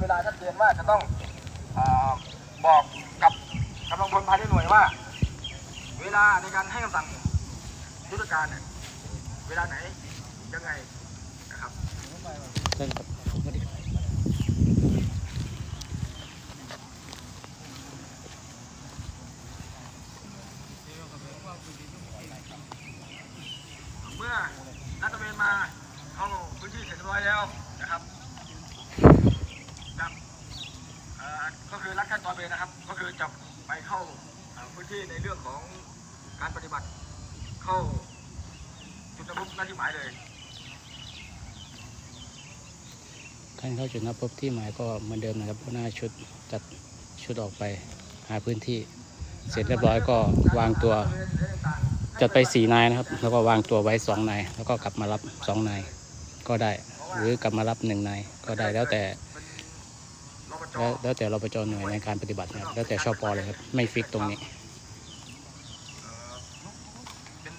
เวลาชัดเจนว่าจะต้องอบอกกับกำลังพลภายในหน่วยว่า เวลาในการให้คำสั่งยุทธการเนี่ยเวลาไหนยังไงนะครับ เมื่อรัฐเวนมาเข้าพื้นที่เสร็จเรียบร้อยแล้วนะครับครับเอ่อก็คือรัดขั้นตอนไปนะครับ ก็คือ จะไปเข้าพื้นที่ในเรื่องของการปฏิบัติเข้าจุดระบุหน้าที่หมายเลยการเข้าจุดนัดพบที่หมายก็เหมือนเดิมนะครับหัวหน้าชุดจัดชุดออกไปหาพื้นที่ เสร็จเรียบร้อยก็วางตัวจัดไปสี่นายนะครับ แล้วก็วางตัวไว้สองนายแล้วก็กลับมารับสองนายก็ได้ หรือกลับมารับหนึ่งนายก็ได้แล้วแต่ แล้วแล้วแต่รปจหน่วยในการปฏิบัตินะครับแล้วแต่ชอปอเลยครับไม่ฟิกตรงนี้เอ่อเป็น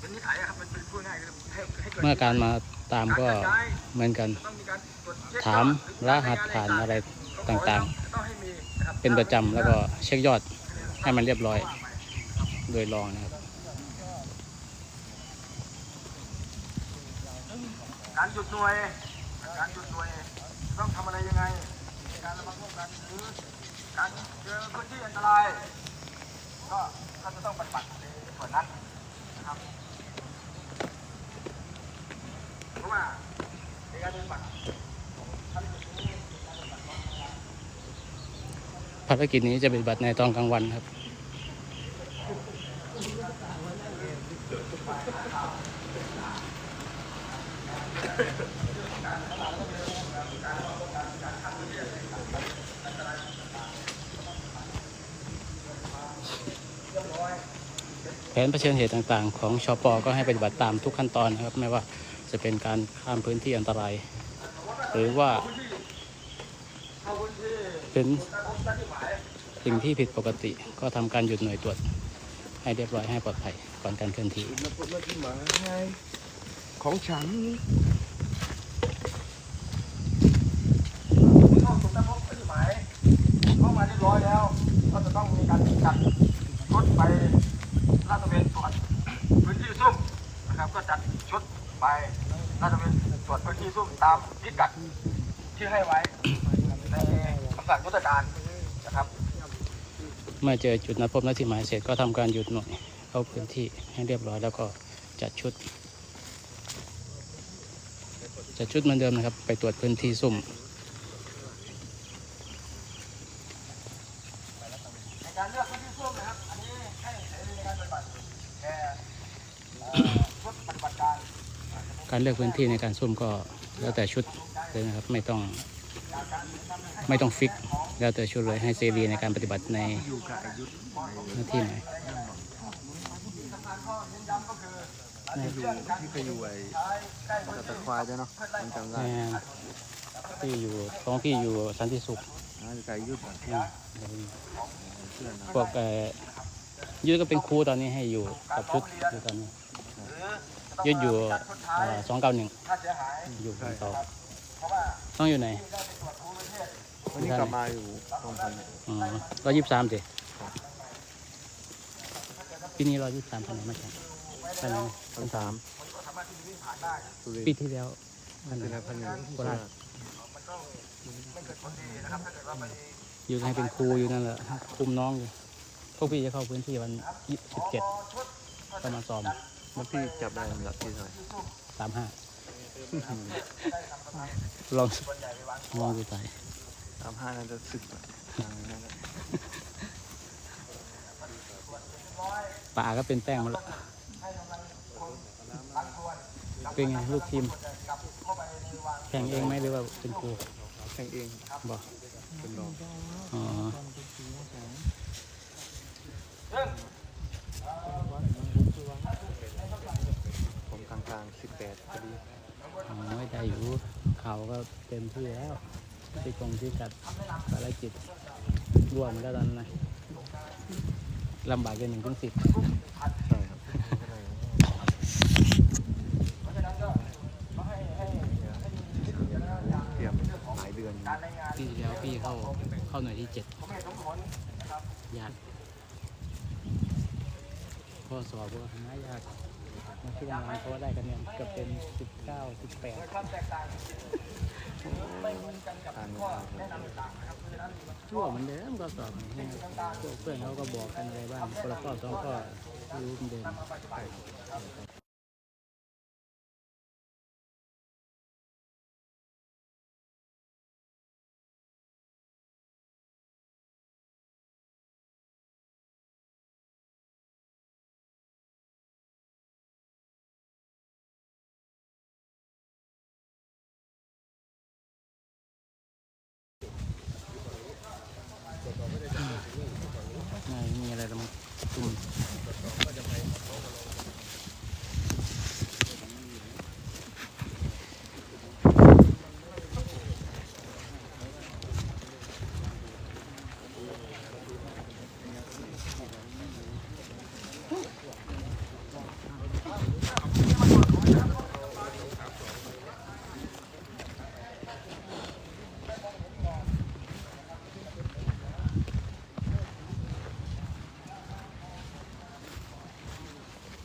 เป็นนิสัยอะครับเป็นเป็นพูดง่ายๆคือให้ให้เกิดเมื่อการมาตามก็ารกระจายเหมือนกันต้องมีการตรวจเช็คถามยอดรหัสผ่านอะไรก็ขอให้ต่างๆต้องให้มีนะครับๆเป็นประจำแล้วก็เช็คยอดให้มันเรียบร้อยโดยรองนะครับการหยุดหน่วย การหยุดหน่วย ต้องทำอะไรยังไงใน การระมัดระวังหรือการเจอพื้นที่อันตราย ก็ก็จะต้องปฏิบัติในส่วนนั้นนะครับเพราะว่าในการปฏิบัติของภารกิจนี้เป็นการปฏิบัติของภารกิจนี้จะปฏิบัติในตอนกลางวันครับ แผนเผชิญเหตุต่างๆ ของชปก็ให้ปฏิบัติตามทุกขั้นตอนนะครับ ไม่ว่าจะเป็นการข้ามพื้นที่อันตราย หรือว่าเข้าพื้นที่เป็นสิ่งที่ผิดปกติก็ทำการหยุดหน่วยตรวจ ให้เรียบร้อยให้ปลอดภัยก่อนการเคลื่อนที่ของฉัน เข้าสู่การพบหน้าที่หมายเข้ามาเรียบร้อยแล้ว ก็จะต้องมีการจัดชุดไปลาดตระเวนตรวจพื้นที่ซุ่มนะครับ ก็จัดชุดไปน่าจะเป็นตรวจพื้นที่ซุ่มตามพิกัดที่ให้ไว้ในคำสั่งยุทธการนะครับเมื่อเจอจุดนัดพบนัดที่หมายเสร็จก็ทำการหยุดหน่วยเข้าพื้นที่ให้เรียบร้อยแล้วก็จัดชุดจัดชุดเหมือนเดิมนะครับ ไปตรวจพื้นที่ซุ่ม ในการเลือกพื้นที่ซุ่มนะครับ อันนี้ให้เสรีในการปฏิบัติแค่เอ่อชุดปฏิบัติการ การเลือกพื้นที่ในการซุ่มก็แล้วแต่ชุดเลยนะครับไม่ต้องไม่ต้องฟิก แล้วแต่ชุดเลยให้เสรีในการปฏิบัติในอยู่กับอายุธหน้าที่ไหนที่อยู่ที่เคยอยู่ไอ้ตะตะควายด้วยเนาะมันจำได้แม่ที่อยู่ท้องที่อยู่สันติสุขนะอยู่กับอายุธอืมเพื่อนนะพวกเอ่อยุทธก็เป็นครูตอนนี้ให้อยู่กับชุดอยู่ตอนนี้ ยุทธอยู่สองเก้าหนึ่งค่าเสียหายอยู่บนเตาเพราะว่าต้องอยู่ไหนได้ไปตรวจภูมิประเทศวันนี้กลับมาอยู่ตรงพันอ๋อร้อยยี่สิบสามสิปีนี้ร้อยยี่สิบสามพันไหนมาจากพันไหนพันสามก็สามารถที่จะวิ่งผ่านได้สุรินปีทร์ที่แล้วพันไหนเป็นอะไรพันหนึ่งโคราชมันต้องไม่เกิดผลดีนะครับถ้าเกิดว่าไปอยู่ให้เป็นครูอยู่นั่นแหละคุมน้องอยู่พวกพี่จะเข้าพื้นที่วันยี่สิบเจ็ดชุดก็มาซ้อม แล้วพี่จับได้ลำดับที่เท่าไหร่สามห้าลองลองดูไปสามห้านั่นจะสึกอะทางนั้นอะป่าก็เป็นแป้งหมาแล้วเป็นไงลูกทีมแข่งเองไหมหรือว่าเป็นครูแข่งเองบอกเป็นรองอ๋อ ผมกลางๆสิบแปดพอดี อ๋อไม่ได้อยู่เขาก็เต็มที่แล้วที่กองที่จัดภารกิจร่วมแล้วตอนนะลำบากกันหนึ่งถึงสิบใช่ครับเตรียมหลายเดือนอยู่การรายงานปีที่แล้วพี่เข้าเข้าหน่วยที่เจ็ดยากข้อสอบก็หายาก มาช่วงงานเขาก็ได้คะแนนเกือบเป็นสิบเก้าสิบแปดโดยความแตกต่างไม่เหมือนกันกับข้อแนะนำต่างๆนะครับเพราะฉะนั้นชั่วเหมือนเดิมก็สอบเหมือนกันพวกเพื่อนเขาก็บอกกันอะไรบ้างคนละข้อสองข้อรู้เหมือนเดิมนำมาปฏิบัตินะครับไม่ แ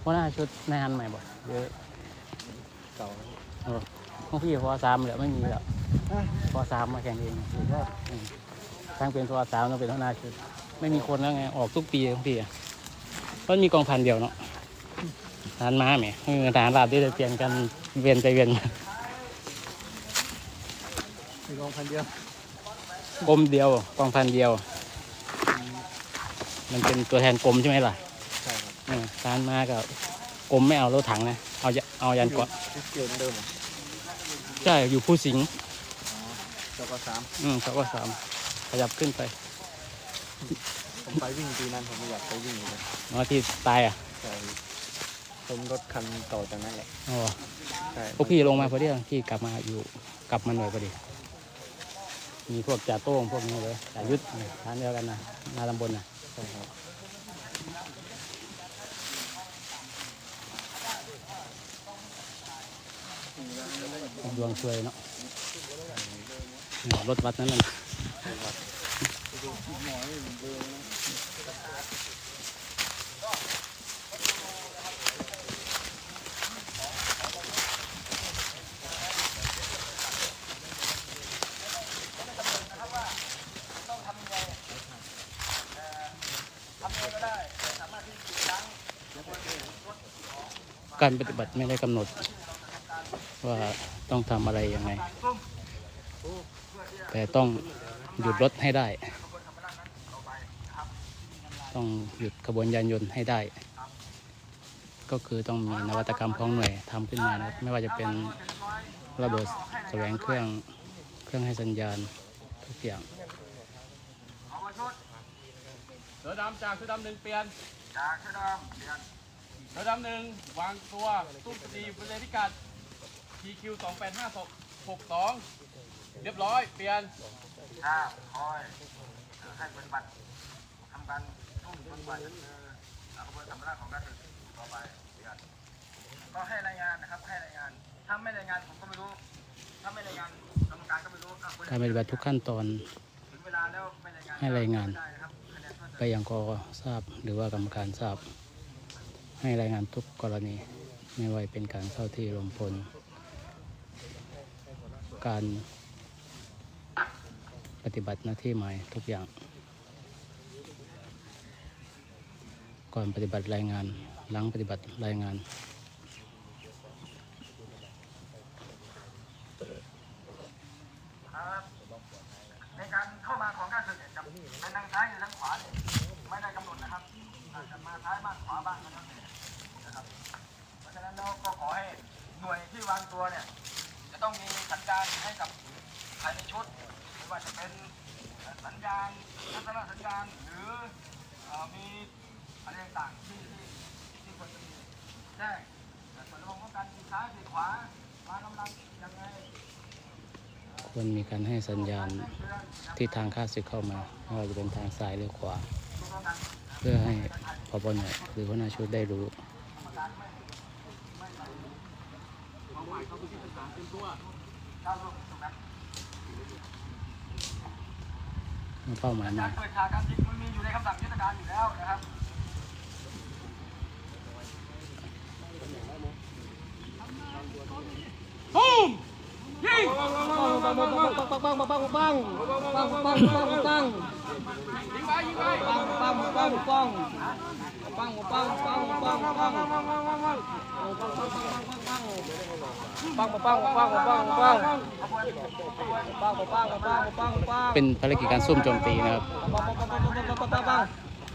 เพราะหน้าชุดในฮันใหม่บอกเยอะเก่าเออพวกพี่พอสามเหลือไม่มีแล้วพอสามมาแข่งเองอืมทั้งเป็นพอสามต้องเป็นหัวหน้าชุด ไม่มีคนแล้วไงออกทุกปีทุกปีอะเพราะมีกองพันเดียวเนาะทหารม้าแหมไม่มีทหารราบที่จะเปลี่ยนกันเวียนไปเวียนมามีกองพันเดียวกรมเดียวกองพันเดียว มันเป็นตัวแทนกรมใช่ไหมล่ะารม้ากับกรมไม่เอารถถังนะ เอายเอายันเกาะที่เกียวเหมือนเดิมเหรอใช่อยู่ผู้สิงห์อ๋อเจ้าก็สามอืมเขาก็สามขยับขึ้นไปผมไปวิ่งปีนั้นผมไม่อยากไปวิ่งเลยเนาะที่ตายอะใช่ผมรถคันต่อจากนั้นแหละอ๋อใช่พวกพี่ลงมาพอดีพี่กลับมาอยู่กลับมาหน่วยพอดี มีพวกจ่าโต้งพวกนี้เลยจ่ายุทธร้านเดียวกันนะมาตำบลนะใช่ครับ ดวงช่วยเนาะรถวัดนั้นน่ะการปฏิบัติไม่ได้กำหนด ว่าต้องทำอะไรยังไง แต่ต้องหยุดรถให้ได้ ต้องหยุดขบวนยานยนต์ให้ได้ ก็คือต้องมีนวัตกรรมของหน่วยทำขึ้นมานะครับไม่ว่าจะเป็นระบบแสวงเครื่องเครื่องให้สัญญาณทุกอย่างเอามาชุดเสือดำจากเสือดำหนึ่งเปลี่ยนจากชุดเดิมเปลี่ยนเสือดำหนึ่งวางตัวตุ้มสตรีบริเวณพิกัด TQ 2 8 5 6 2 เรียบร้อย เปลี่ยนถ้าคอยให้ปฏิบัติทำการทุ่มปฏิบัติคือขบวนธรรมราชของการศึกต่อไปเปลี่ยนก็ให้รายงานนะครับให้รายงานถ้าไม่รายงานผมก็ไม่รู้ถ้าไม่รายงานกรรมการก็ไม่รู้อะคุณการปฏิบัติทุกขั้นตอนถึงเวลาแล้วไม่รายงานให้รายงานได้นะครับคะแนนก็จะไปยังกอทราบหรือว่ากรรมการทราบ ให้รายงานทุกกรณี ไม่ว่าเป็นการเข้าที่รวมพล การปฏิบัติหน้าที่ใหม่ทุกอย่าง ก่อนปฏิบัติรายงาน หลังปฏิบัติรายงาน ในการเข้ามาของการศึกเนี่ยจะเป็นทางซ้ายหรือทางขวาเนี่ยไม่ได้กำหนดนะครับอาจจะมาซ้ายบ้างขวาบ้างนะครับเพราะฉะนั้นเราก็ขอให้หน่วยที่วางตัวเนี่ย จะต้องมีสัญญาณให้กับภายในชุดไม่ว่าจะเป็นสัญญาณทัศนสัญญาณหรืออมีอะไรต่างที่ที่ที่ควรจะมีแจ้งแต่ส่วนรวมของการมีซ้ายมีขวามากำลังยังไงควรมีการให้สัญญาณที่ทางค่าศึกเข้ามาไม่ว่าจะเป็นทางซ้ายหรือขวา เพื่อให้พบหน่วยหรือหัวหน้าชุดได้รู้ ก้าวร่วมตรงนั้นเป้าหมายกามารเปิดฉากการยิงมันมีอยู่ในคำสั่งยุทธการอยู่แล้วนะครับยิงไปยิงไป เป็นภารกิจการซุ่มโจมตีนะครับ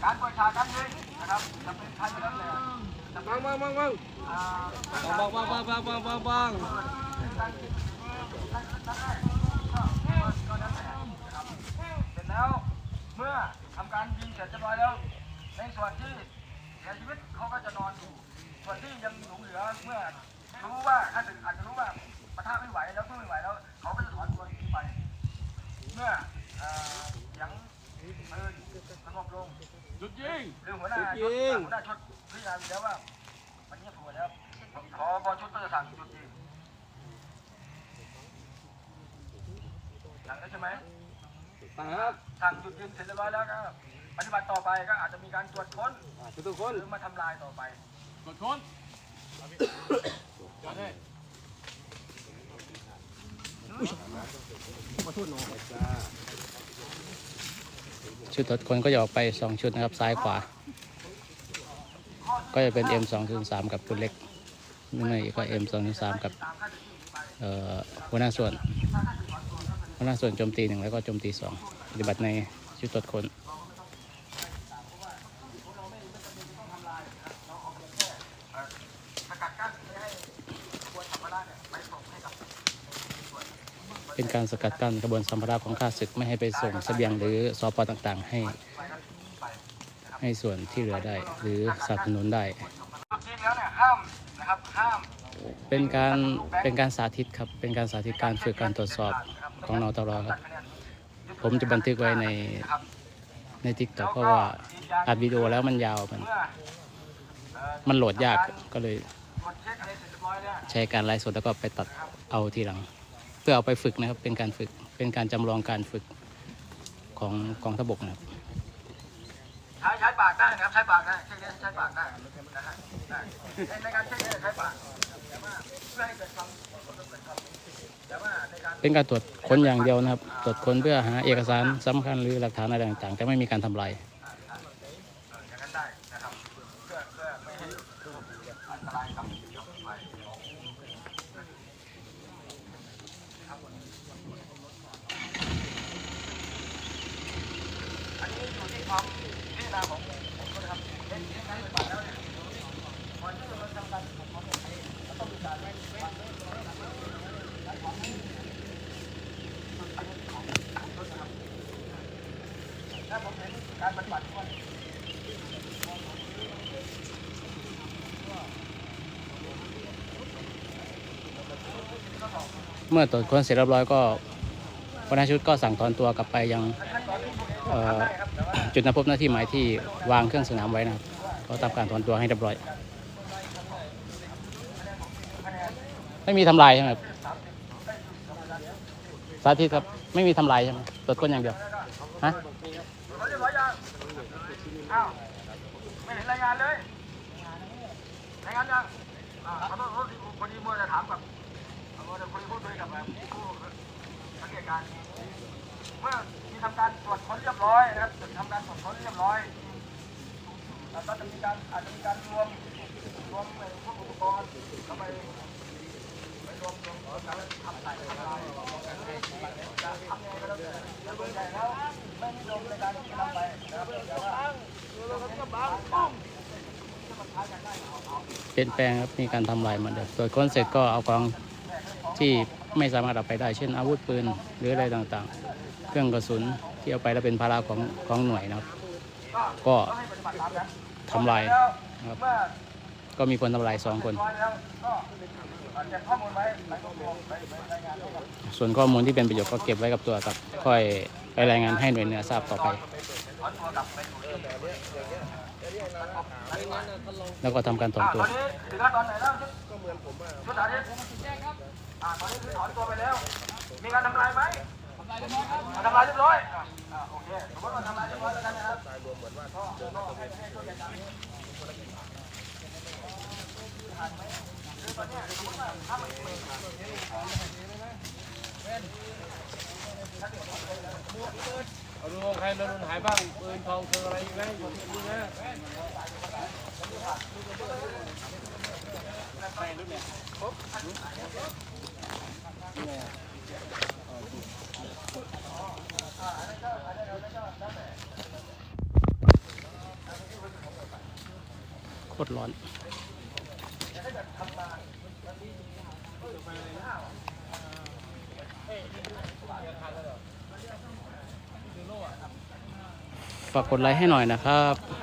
การปิดฉากการยิงนะครับจะเป็นใครก็แล้วแต่จะเป็นอ่าเสร็จแล้วเมื่อทำการยิงเสร็จเรียบร้อยแล้วในส่วนที่ เสียชีวิตเขาก็จะนอนอยู่ ส่วนที่ยังหลงเหลือเมื่อรู้ว่าถ้าถึงอาจจะรู้ว่าปะทะไม่ไหวแล้วสู้ไม่ไหวแล้วเขาก็จะถอนตัวหนีไป เมื่อเอ่อเสียงปืนสงบลงหยุดยิงคือหัวหน้าชุดหัวหน้าชุดพิจารณาอยู่แล้วว่ามันเงียบหัวแล้วขอบอชุดก็จะสั่งหยุดยิงสั่งแล้วใช่ไหมสั่งหยุดยิงเสร็จเรียบร้อยแล้วก็ ปฏิบัติต่อไปก็อาจจะมีการตรวจค้นหรือมาทำลายต่อไป กดค้นจัดเลยชุดตรวจคนก็จะออกไป 2 ชุดนะครับ ซ้ายขวา ก็จะเป็น M203 กับปืนเล็กไม่ก็ M203 กับเอ่อหัวหน้าส่วนหัวหน้าส่วนโจมตีหนึ่งแล้วก็โจมตีสองปฏิบัติในชุดตรวจคน สกัดกั้นไม่ให้ตัวสัมภาระเนี่ยไปส่งให้กับ เป็น การสกัดกั้นกระบวนสัมภาระของข้าศึกไม่ให้ไปส่งเสบียงหรือสปต่างๆ ให้ ให้ส่วนที่เหลือได้ หรือสนับสนุนได้ เป็นการเป็นการสาธิตครับ เป็นการสาธิตการฝึกการตรวจสอบของนตรครับ ผมจะบันทึกไว้ในในทิกตอกเพราะว่าอัดวิดีโอแล้วมันยาวมัน มันโหลดยากก็เลย ใช้การไลฟ์สดแล้วก็ไปตัดเอาทีหลัง เพื่อเอาไปฝึกนะครับ เป็นการฝึก เป็นการจำลองการฝึกของกองทพบกนะครับ ใช้ใช้ปากได้นะครับ ใช้ปากได้เช็คได้ใช้ปากได้นะฮะได้ในในการเช็คเนี่ยใช้ปากแต่ว่าเพื่อให้เกิดความเกิดความแต่ว่าในการเป็นการตรวจค้นอย่างเดียวนะครับ ตรวจค้นเพื่อหาเอกสารสำคัญหรือหลักฐานอะไรต่างๆ แต่ไม่มีการทำลาย เอ่ออย่างนั้นได้นะครับเพื่อเพื่อไม่ให้อันตรายกับกับไปอันนี้อยู่ที่ความพิจารณาของผมก็นะครับเห็นเห็นการปฏิบัติแล้วเนี่ยก่อนที่จะทำการปกครองเนี่ยก็ต้องมีการไว้วางเรื่องและความถ้าผมเห็นการปฏิบัติว่า เมื่อตรวจค้นเสร็จเรียบร้อยก็หัวหน้าชุดก็สั่งถอนตัวกลับไปยังจุดนัดพบหน้าที่หมายที่วางเครื่องสนามไว้นะครับก็ทำการถอนตัวให้เรียบร้อย ไม่มีทำลายใช่ไหมครับสาธิตครับ ไม่มีทำลายใช่ไหมตรวจค้นอย่างเดียวฮะ เขาเรียบร้อยยังอ้าวไม่เห็นราย งานเลยรายงานยังอ่าขอโทษขอโทษที่พอดีมัวจะถามกับมัวจะคุยพูดคุยกับผู้สังเกตการเมื่อมีทำการตรวจค้นเรียบร้อยนะครับทำการตรวจค้นเรียบร้อยแล้วก็จะมีการอาจจะมีการรวมรวมไอ้พวกอุปกรณ์เข้าไปไปรวมรวมกันแล้วทำลายทำลายจะทำยังไงก็แล้วแต่แล้วส่วนใหญ่แล้วไม่นิยมในการที่จะนำไปนะครับแต่ว่าเป เปลี่ยนแปลงครับมีการทำลายหมือนเดิมตรวจค้นเสร็จก็เอาของที่ไม่สามารถเอาไปได้ เช่น อาวุธปืนหรืออะไรต่างๆ เครื่องกระสุนที่เอาไปแล้วเป็นภาระของของหน่วยนะครับ ก็ทำลายนะครับก็มีคนทำลายสองคน ส่วนข้อมูลที่เป็นประโยชน์ก็เก็บไว้กับตัวครับ ค่อยไปรายงานให้หน่วยเหนือทราบต่อไป ถอนตัวกลับไปอยู่ที่ แล้วก็ทำการถอนอ่าตัตวอนนี้ถึงขั้นตอนไหนแล้วชุดก็เหมือนผมอะชุดสาธิตอ่าตอนนี้คือถอนตัวไปแล้ว มีการทำลายไหมทำลายเรียบร้อยครับทำลายเรียบร้อยอะอ่าโอเคสมมติว่าทำลายเรียบร้อยแล้วกันนะครับก็ก็ให้ให้ช่วยกันจับคือตอนเนี้ยสมมติว่าถ้ามันเปิดเอาดูใครโดนหายบ้างปืนทองคืออะไรอยู่ไหมอยู่ที่นี่นะ โคตรร้อนฝากกดไลค์ให้หน่อยนะครับ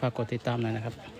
ฝากกดติดตามหน่อยนะครับ